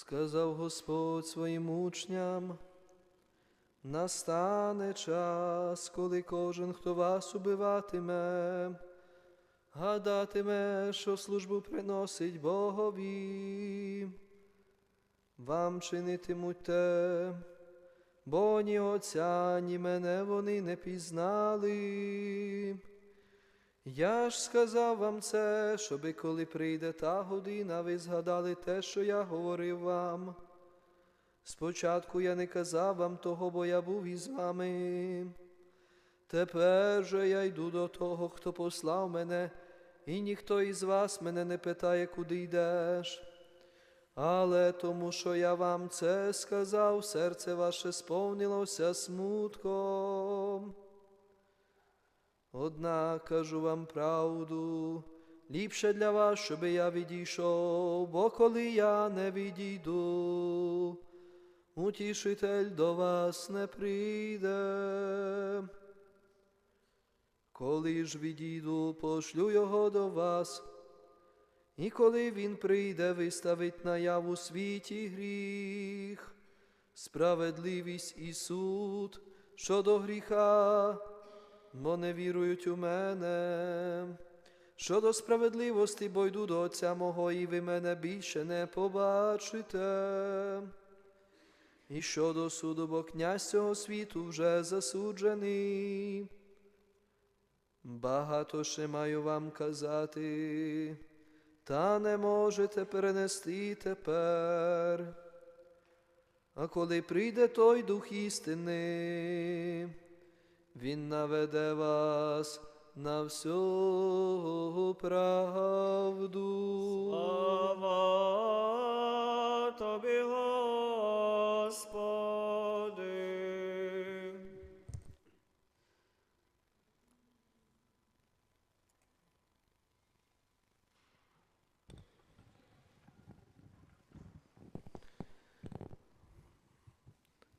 Сказав Господь своїм учням, настане час, коли кожен, хто вас убиватиме, гадатиме, що службу приносить Богові. Вам чинитимуть те, бо ні Отця, ні мене вони не пізнали. Я ж сказав вам це, щоби коли прийде та година, ви згадали те, що я говорив вам. Спочатку я не казав вам того, бо я був із вами. Тепер же я йду до того, хто послав мене, і ніхто із вас мене не питає, куди йдеш. Але тому, що я вам це сказав, серце ваше сповнилося смутком. Однак кажу вам правду, ліпше для вас, щоби я відійшов, бо коли я не відійду, утішитель до вас не прийде. Коли ж відійду, пошлю його до вас, і коли він прийде, виставить наяву світі гріх, справедливість і суд щодо гріха бо не вірують у мене. Щодо справедливості, бо йду до Отця мого, і ви мене більше не побачите. І щодо суду, бо князь цього світу вже засуджений. Багато ще маю вам казати, та не можете перенести тепер. А коли прийде той дух істини, він наведе вас на всю правду. Слава тобі, Господи.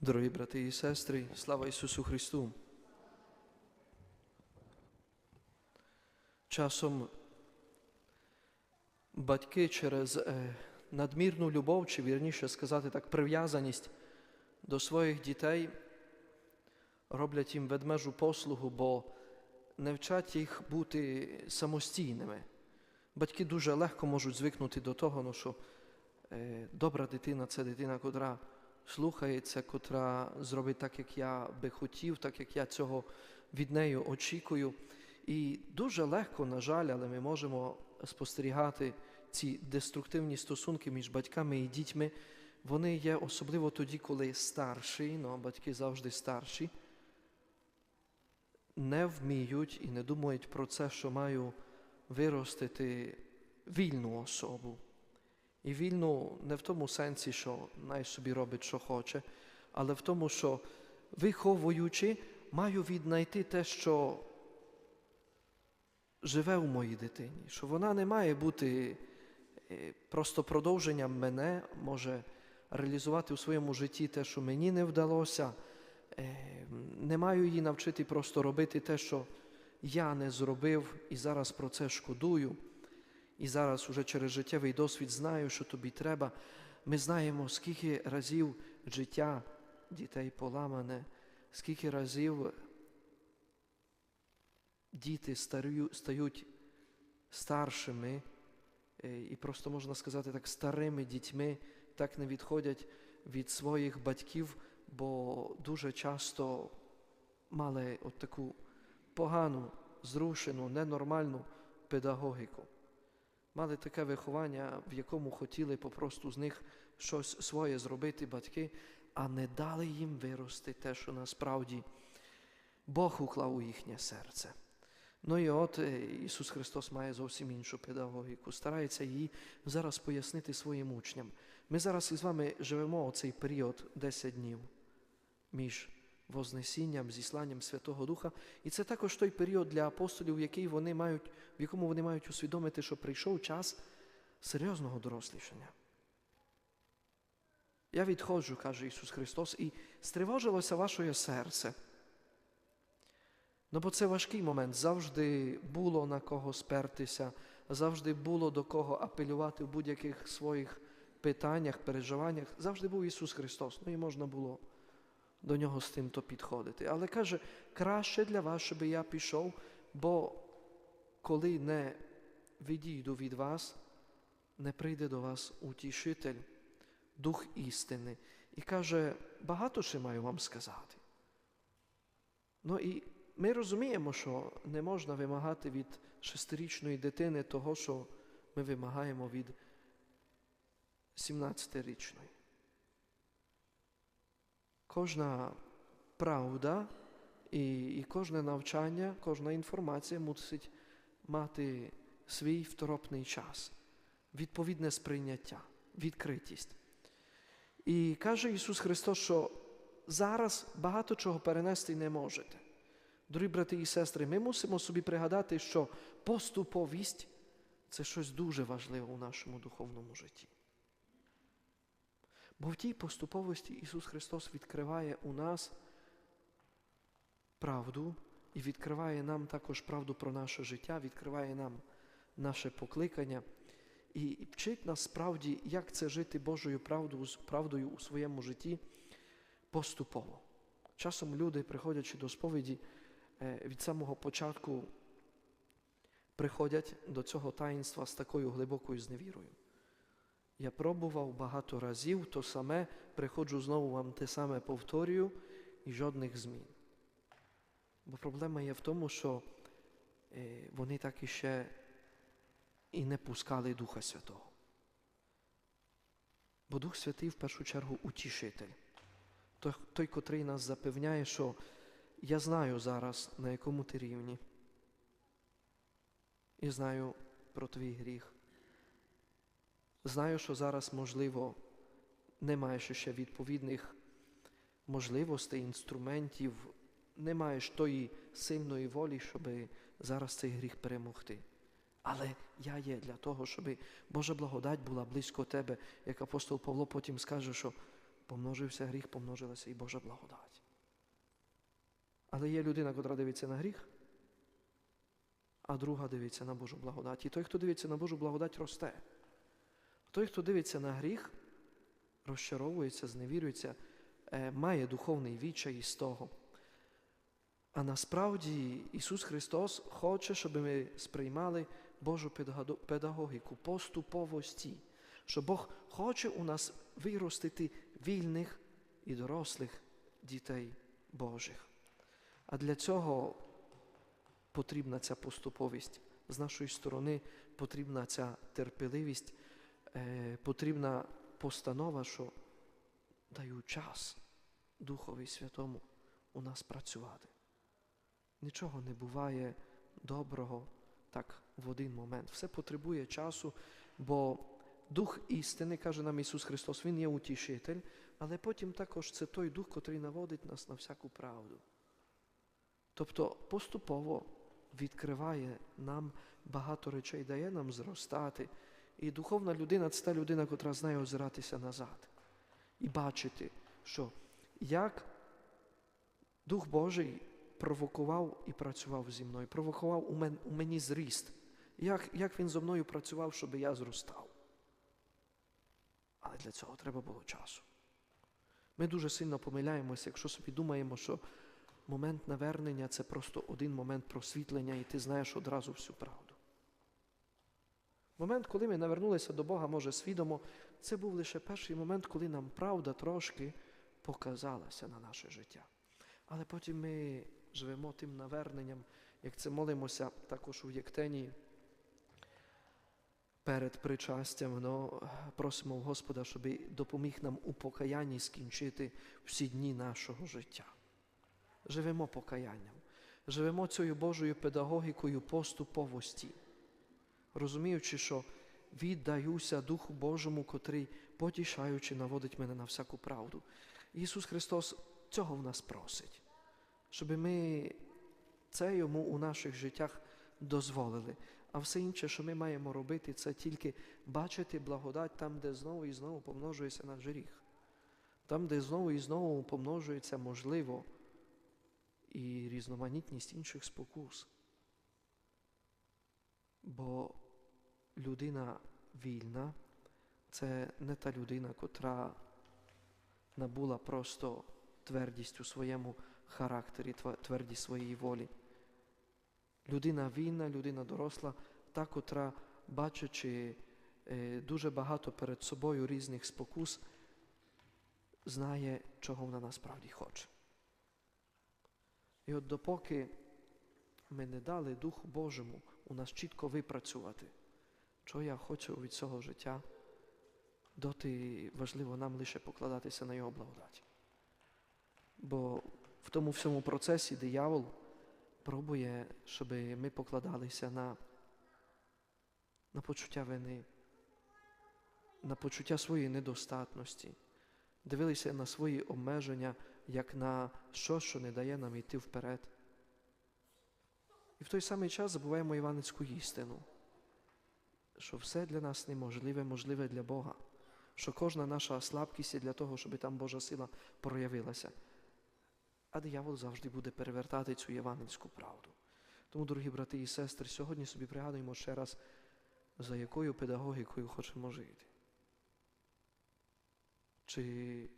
Дорогі брати і сестри, слава Ісусу Христу. Часом батьки через е, надмірну любов, чи вірніше сказати так, прив'язаність до своїх дітей роблять їм ведмежу послугу, бо не вчать їх бути самостійними. Батьки дуже легко можуть звикнути до того, ну, що е, добра дитина це дитина, котра слухається, котра зробить так, як я би хотів, так як я цього від неї очікую. І дуже легко, на жаль, але ми можемо спостерігати ці деструктивні стосунки між батьками і дітьми. Вони є особливо тоді, коли старші, ну, батьки завжди старші, не вміють і не думають про це, що маю виростити вільну особу. І вільну не в тому сенсі, що най собі робить, що хоче, але в тому, що виховуючи, маю віднайти те, що живе у моїй дитині, що вона не має бути е, просто продовженням мене, може реалізувати у своєму житті те, що мені не вдалося. Е, Не маю її навчити просто робити те, що я не зробив, і зараз про це шкодую. І зараз уже через життєвий досвід знаю, що тобі треба. Ми знаємо, скільки разів життя дітей поламане, скільки разів діти стають старшими, е, і просто можна сказати так, старими дітьми, так не відходять від своїх батьків, бо дуже часто мали от таку погану, зрушену, ненормальну педагогіку. Мали таке виховання, в якому хотіли попросту з них щось своє зробити батьки, а не дали їм вирости те, що насправді Бог уклав у їхнє серце. Ну і от е, Ісус Христос має зовсім іншу педагогіку, старається її зараз пояснити своїм учням. Ми зараз із вами живемо оцей період 10 днів між Вознесінням, зісланням Святого Духа. І це також той період для апостолів, який вони мають, в якому вони мають усвідомити, що прийшов час серйозного дорослішання. Я відходжу, каже Ісус Христос, і стривожилося ваше серце. Ну, бо це важкий момент. Завжди було на кого спертися, завжди було до кого апелювати в будь-яких своїх питаннях, переживаннях завжди був Ісус Христос. Ну і можна було до нього з тим то підходити. Але каже, краще для вас, щоб я пішов, бо коли не відійду від вас, не прийде до вас утішитель, Дух істини. І каже, багато ще маю вам сказати. Ну і ми розуміємо, що не можна вимагати від шестирічної дитини того, що ми вимагаємо від 17-річної. Кожна правда і, і кожне навчання, кожна інформація мусить мати свій второпний час, відповідне сприйняття, відкритість. І каже Ісус Христос, що зараз багато чого перенести не можете. Дорогі брати і сестри, ми мусимо собі пригадати, що поступовість це щось дуже важливе у нашому духовному житті. Бо в тій поступовості Ісус Христос відкриває у нас правду і відкриває нам також правду про наше життя, відкриває нам наше покликання і вчить нас справді, як це жити Божою правдою, правдою у своєму житті поступово. Часом люди, приходячи до сповіді, від самого початку приходять до цього таїнства з такою глибокою зневірою. Я пробував багато разів то саме, приходжу знову вам те саме повторюю і жодних змін. Бо проблема є в тому, що вони так іще і не пускали Духа Святого. Бо Дух Святий в першу чергу утішитель, той котрий нас запевняє, що я знаю зараз, на якому ти рівні. І знаю про твій гріх. Знаю, що зараз, можливо, не маєш ще відповідних можливостей, інструментів, не маєш тої сильної волі, щоб зараз цей гріх перемогти. Але я є для того, щоб Божа благодать була близько тебе, як апостол Павло потім скаже, що помножився гріх, помножилася і Божа благодать. Але є людина, котра дивиться на гріх, а друга дивиться на Божу благодать. І той, хто дивиться на Божу благодать, росте. Той, хто дивиться на гріх, розчаровується, зневірюється, має духовний відчай із того. А насправді Ісус Христос хоче, щоб ми сприймали Божу педагогіку поступовості, що Бог хоче у нас виростити вільних і дорослих дітей Божих. А для цього потрібна ця поступовість. З нашої сторони потрібна ця терпеливість, потрібна постанова, що даю час Духові Святому у нас працювати. Нічого не буває доброго так в один момент. Все потребує часу, бо Дух істини, каже нам Ісус Христос, Він є утішитель, але потім також це той дух, котрий наводить нас на всяку правду. Тобто поступово відкриває нам багато речей, дає нам зростати. І духовна людина це та людина, котра знає озиратися назад і бачити, що як Дух Божий провокував і працював зі мною, провокував у, мен, у мені зріст. Як, як він зі мною працював, щоб я зростав. Але для цього треба було часу. Ми дуже сильно помиляємося, якщо собі думаємо, що момент навернення це просто один момент просвітлення, і ти знаєш одразу всю правду. Момент, коли ми навернулися до Бога, може, свідомо, це був лише перший момент, коли нам правда трошки показалася на наше життя. Але потім ми живемо тим наверненням, як це молимося також у Єктенії. Перед причастям ну, просимо Господа, щоб допоміг нам у покаянні скінчити всі дні нашого життя. Живемо покаянням, живемо цією Божою педагогікою поступовості, розуміючи, що віддаюся Духу Божому, котрий, потішаючи, наводить мене на всяку правду. Ісус Христос цього в нас просить, щоб ми це йому у наших життях дозволили. А все інше, що ми маємо робити, це тільки бачити благодать там, де знову і знову помножується наш гріх. Там, де знову і знову помножується, можливо, і різноманітність інших спокус. Бо людина вільна, Це не та людина, котра набула просто твердість у своєму характері, твердість своєї волі. Людина вільна, людина доросла, та, котра, бачачи е, дуже багато перед собою різних спокус, знає, чого вона насправді хоче. І от допоки ми не дали Духу Божому у нас чітко випрацювати, що я хочу від цього життя, доти важливо нам лише покладатися на Його благодать. Бо в тому всьому процесі диявол пробує, щоб ми покладалися на, на почуття вини, на почуття своєї недостатності, дивилися на свої обмеження як на щось, що не дає нам йти вперед. І в той самий час забуваємо іваницьку істину, що все для нас неможливе, можливе для Бога, що кожна наша слабкість є для того, щоб там Божа сила проявилася. А диявол завжди буде перевертати цю євангельську правду. Тому, дорогі брати і сестри, сьогодні собі пригадуємо ще раз, за якою педагогікою хочемо жити. Чи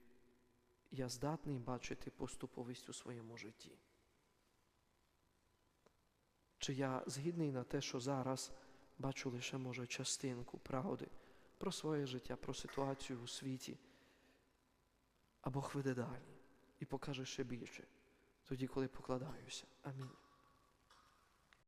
я здатний бачити поступовість у своєму житті? Чи я згідний на те, що зараз бачу лише, може, частинку правди про своє життя, про ситуацію у світі, а Бог веде далі і покаже ще більше, тоді, коли покладаюся. Амінь.